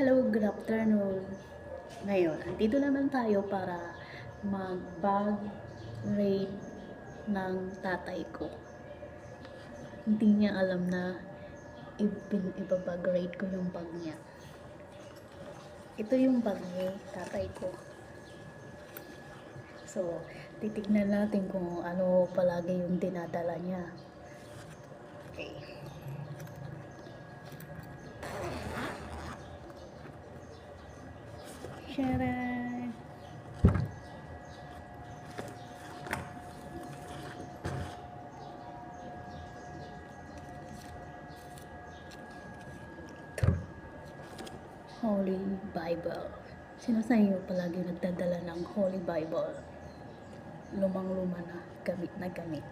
Hello, good afternoon. Ngayon, andito naman tayo para mag-bag raid ng tatay ko. Hindi niya alam na ibabag raid ko yung bag niya. Ito yung bag ni tatay ko. So, titignan natin kung ano palagi yung dinadala niya. Sharon. Holy Bible. Sino sa inyo palagi nagdadala ng Holy Bible? Lumang-luma na, gamit na gamit.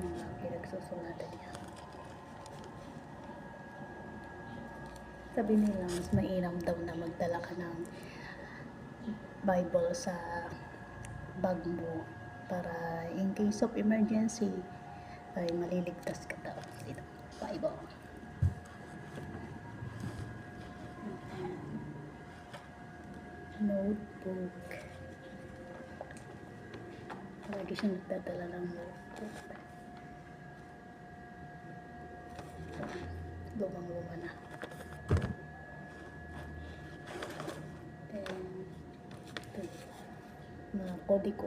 Mga pinagsusulatan niya. Sabi nila, mas mainam daw na magdala ka ng Bible sa bag mo para in case of emergency ay maliligtas ka daw. Ito, Bible. Notebook. Lagi siya nagdadala ng notebook. Lumang-luma na. Then, ito, mga kodiko.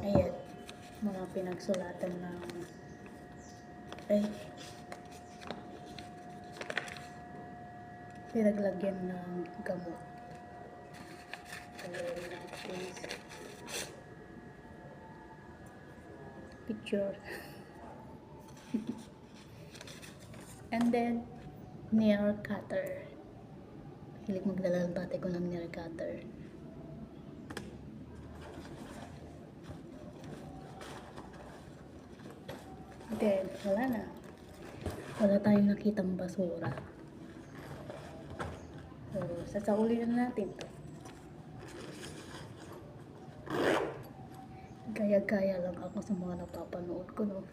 Ayan, mga pinagsulatan ng ay pinaglagyan ng gamot. Picture. And then, nail cutter. Hilig magdala ng tatay ko ng nail cutter. Then, wala na. Wala tayong nakitang basura. So, sasauli na natin to. Gaya-gaya lang ako sa mga napapanood ko, no?